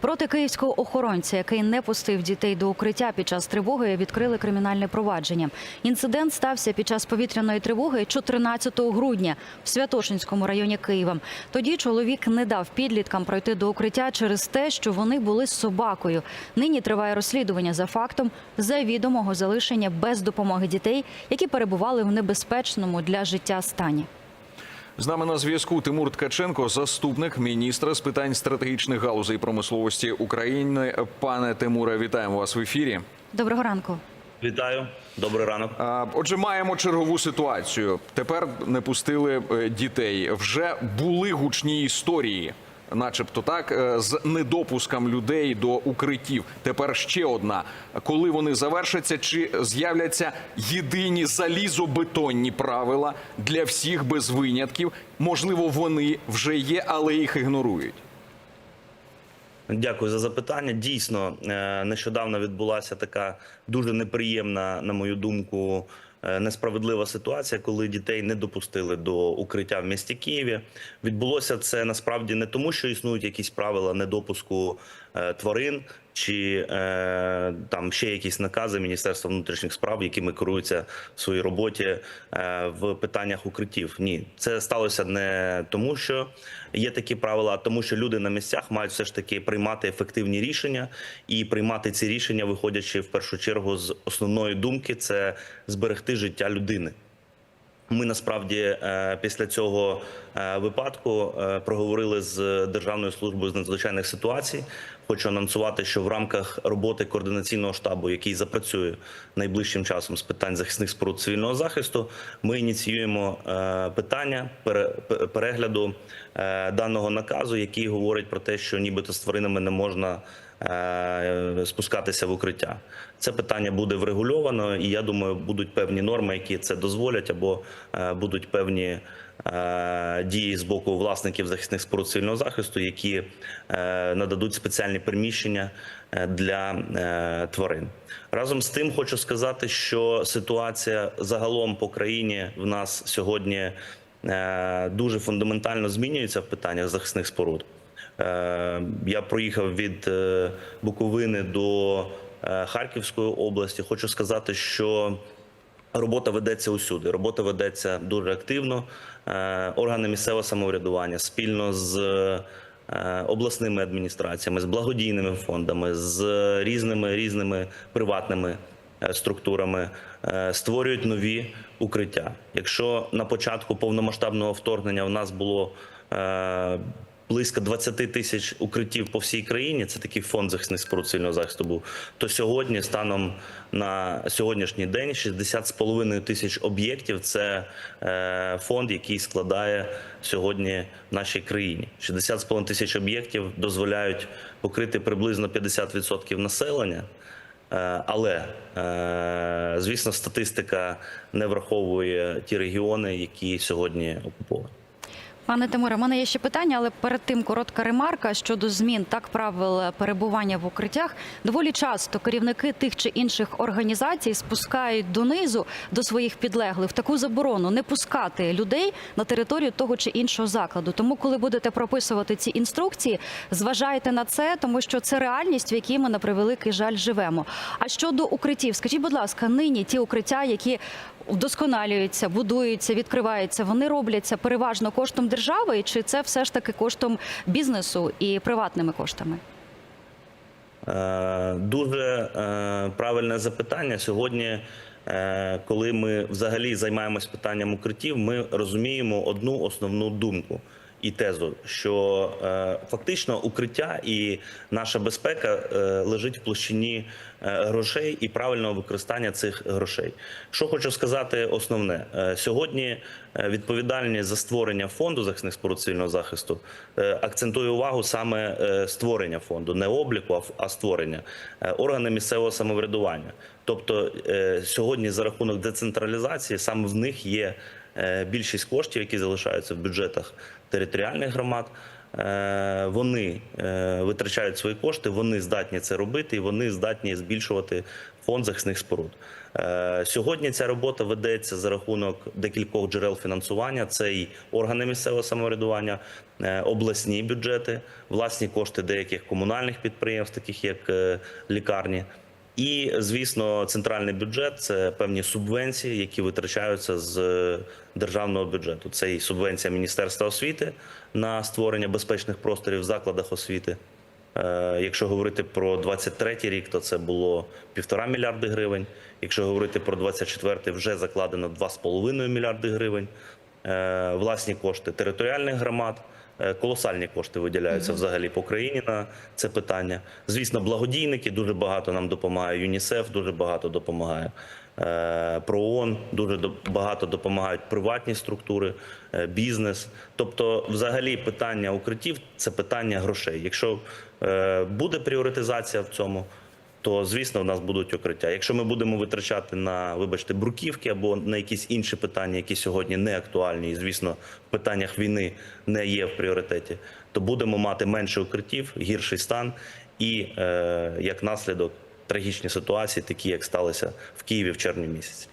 Проти київського охоронця, який не пустив дітей до укриття під час тривоги, відкрили кримінальне провадження. Інцидент стався під час повітряної тривоги 14 грудня в Святошинському районі Києва. Тоді чоловік не дав підліткам пройти до укриття через те, що вони були з собакою. Нині триває розслідування за фактом завідомого залишення без допомоги дітей, які перебували в небезпечному для життя стані. З нами на зв'язку Тимур Ткаченко, заступник міністра з питань стратегічних галузей промисловості України. Пане Тимуре, вітаємо вас в ефірі. Доброго ранку. Вітаю, добрий ранок. Отже, маємо чергову ситуацію. Тепер не пустили е, дітей. Вже були гучні історії, начебто так, е, з недопуском людей до укриттів. Тепер ще одна. Коли вони завершаться, чи з'являться єдині залізобетонні правила для всіх без винятків? Можливо, вони вже є, але їх ігнорують. Дякую за запитання. Дійсно, е, нещодавно відбулася така дуже неприємна, на мою думку, несправедлива ситуація, коли дітей не допустили до укриття в місті Києві. Відбулося це насправді не тому, що існують якісь правила недопуску е, тварин чи е, там ще якісь накази Міністерства внутрішніх справ, якими керуються в своїй роботі е, в питаннях укриттів. Ні, це сталося не тому, що є такі правила, а тому, що люди на місцях мають все ж таки приймати ефективні рішення і приймати ці рішення, виходячи в першу чергу з основної думки, це зберегти життя людини. Ми насправді е, після цього е, випадку е, проговорили з Державною службою з надзвичайних ситуацій. Хочу анонсувати, що в рамках роботи координаційного штабу, який запрацює найближчим часом з питань захисних споруд цивільного захисту, ми ініціюємо е, питання пере- перегляду е, даного наказу, який говорить про те, що нібито з тваринами не можна е, спускатися в укриття. Це питання буде врегульовано, і я думаю, будуть певні норми, які це дозволять, або будуть певні дії з боку власників захисних споруд цивільного захисту, які е, нададуть спеціальні приміщення е, для е, тварин. Разом з тим, хочу сказати, що ситуація загалом по країні в нас сьогодні е, дуже фундаментально змінюється в питаннях захисних споруд. Е, Я проїхав від е, Буковини до е, Харківської області. Хочу сказати, що робота ведеться усюди. Робота ведеться дуже активно. Е, Органи місцевого самоврядування спільно з е, обласними адміністраціями, з благодійними фондами, з різними різними приватними е, структурами створюють нові укриття. Якщо на початку повномасштабного вторгнення в нас було близько 20 тисяч укриттів по всій країні, це такий фонд захисних споруд цивільного захисту був. То сьогодні, станом на сьогоднішній день, 60,5 тисяч об'єктів це е, фонд, який складає сьогодні в нашій країні. 60,5 тисяч об'єктів дозволяють покрити приблизно 50% населення. Е, Але е, звісно, статистика не враховує ті регіони, які сьогодні окуповані. Пане Тимуре, у мене є ще питання, але перед тим коротка ремарка щодо змін так правил перебування в укриттях. Доволі часто керівники тих чи інших організацій спускають донизу до своїх підлеглих таку заборону не пускати людей на територію того чи іншого закладу. Тому, коли будете прописувати ці інструкції, зважайте на це, тому що це реальність, в якій ми на превеликий жаль живемо. А щодо укриттів, скажіть, будь ласка, нині ті укриття, які вдосконалюються, будуються, відкриваються, вони робляться переважно коштом держави, чи це все ж таки коштом бізнесу і приватними коштами? Е, Дуже е, правильне запитання. Сьогодні, е, коли ми взагалі займаємось питанням укриттів, ми розуміємо одну основну думку і тезу, що е, фактично укриття і наша безпека е, лежить в площині е, грошей і правильного використання цих грошей. Що хочу сказати, основне Е, сьогодні е, відповідальність за створення фонду захисних споруд цивільного захисту е, акцентує увагу саме е, створення фонду, не обліку, а створення Е, органи місцевого самоврядування. Тобто е, сьогодні за рахунок децентралізації саме в них є більшість коштів, які залишаються в бюджетах територіальних громад. е, вони е, витрачають свої кошти, вони здатні це робити, і вони здатні збільшувати фонд захисних споруд. Е, Сьогодні ця робота ведеться за рахунок декількох джерел фінансування. Це і органи місцевого самоврядування, е, обласні бюджети, власні кошти деяких комунальних підприємств, таких як е, лікарні. І, звісно, центральний бюджет це певні субвенції, які витрачаються з е, державного бюджету. Це і субвенція Міністерства освіти на створення безпечних просторів в закладах освіти. Е, Якщо говорити про 23 рік, то це було півтора мільярди гривень. Якщо говорити про 24 вже закладено 2,5 мільярди гривень. Е, Власні кошти територіальних громад. Е, Колосальні кошти виділяються взагалі по країні на це питання. Звісно, благодійники дуже багато нам допомагає. ЮНІСЕФ дуже багато допомагає. Е, ПРООН дуже багато допомагають приватні структури, е, бізнес. Тобто, взагалі, питання укриттів це питання грошей. Якщо буде пріоритизація в цьому, то звісно в нас будуть укриття. Якщо ми будемо витрачати на, вибачте, бруківки або на якісь інші питання, які сьогодні не актуальні, і звісно, в питаннях війни не є в пріоритеті, то будемо мати менше укриттів, гірший стан і е, як наслідок трагічні ситуації, такі як сталися в Києві в червні місяці.